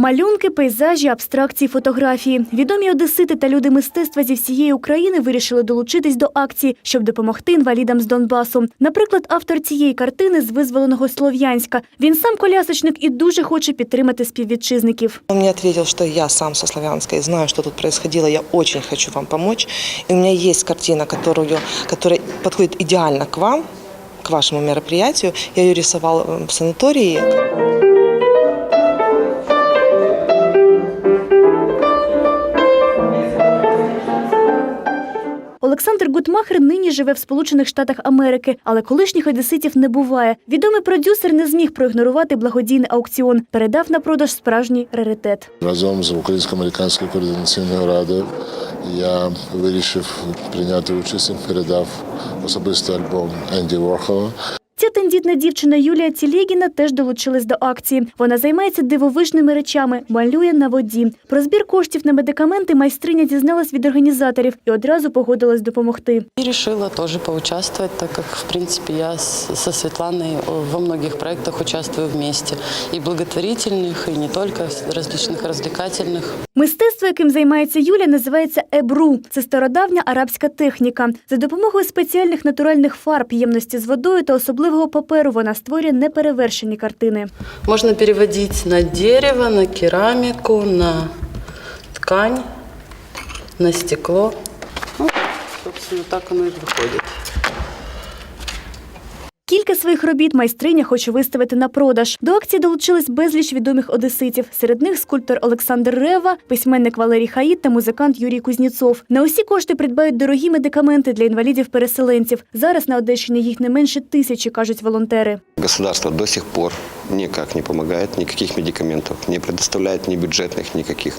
Малюнки, пейзажі, абстракції, фотографії. Відомі одесити та люди мистецтва зі всієї України вирішили долучитись до акції, щоб допомогти інвалідам з Донбасу. Наприклад, автор цієї картини з визволеного Слов'янська. Він сам колясочник і дуже хоче підтримати співвітчизників. Он мне ответил, что я сам со Славянска и знаю, что тут происходило. Я очень хочу вам помочь. И у меня есть картина, которую, которая подходит идеально к вам, к вашему мероприятию. Я ее рисовал э, в санатории. Олександр Гутмахер нині живе в Сполучених Штатах Америки, але колишніх одеситів не буває. Відомий продюсер не зміг проігнорувати благодійний аукціон. Передав на продаж справжній раритет. Разом з Українсько-американською координаційною радою я вирішив прийняти участь і передав особистий альбом Енді Ворхола. Ця тендітна дівчина Юлія Тілєгіна теж долучилась до акції. Вона займається дивовижними речами, малює на воді. Про збір коштів на медикаменти майстриня дізналась від організаторів і одразу погодилась допомогти. И решила тоже поучаствовать, так как, в принципе, я с- со Светланой во многих проектах участвую вместе. И благотворительных, и не только, различных развлекательных. Мистецтво, яким займається Юля, називається ебру. Це стародавня арабська техніка. За допомогою спеціальних натуральних фарб, ємності з водою та особливого паперу вона створює неперевершені картини. Можна переводити на дерево, на кераміку, на ткань, на стекло. Ну, собственно, так воно і выходит. Кілька своїх робіт майстриня хоче виставити на продаж. До акції долучились безліч відомих одеситів. Серед них скульптор Олександр Рева, письменник Валерій Хаїд та музикант Юрій Кузніцов. На усі кошти придбають дорогі медикаменти для інвалідів-переселенців. Зараз на Одещині їх не менше тисячі, кажуть волонтери. Государство до сих пор никак не помогает, никаких медикаментов не предоставляет, ни бюджетных никаких.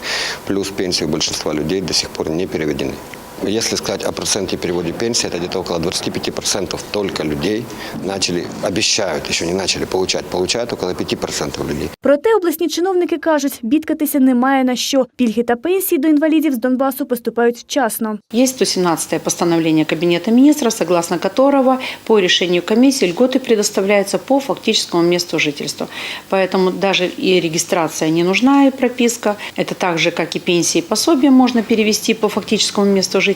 Плюс пенсии у большинства людей до сих пор не переведены. Если сказать о проценте переводе пенсии, это где-то около 25% только людей начали, обещают, еще не начали получать, получают около 5% людей. Проте обласні чиновники кажуть, бідкатися немає на що. Пільги та пенсії до інвалідів з Донбасу поступають вчасно. Есть 117-е постановление Кабинета министров, согласно которого по решению комиссии льготы предоставляются по фактическому месту жительства. Поэтому даже и регистрация не нужна, и прописка. Это так же, как и пенсии и пособия можно перевести по фактическому месту жительства.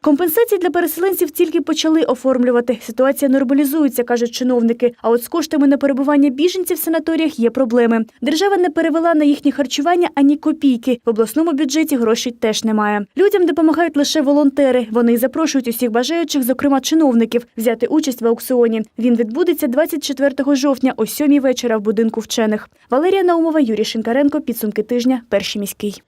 Компенсації для переселенців тільки почали оформлювати. Ситуація нормалізується, кажуть чиновники. А от з коштами на перебування біженців в санаторіях є проблеми. Держава не перевела на їхнє харчування ані копійки. В обласному бюджеті грошей теж немає. Людям допомагають лише волонтери. Вони запрошують усіх бажаючих, зокрема чиновників, взяти участь в аукціоні. Він відбудеться 24 жовтня о 7 вечора в будинку вчених. Валерія Наумова, Юрій Шинкаренко. Підсумки тижня. Перший міський.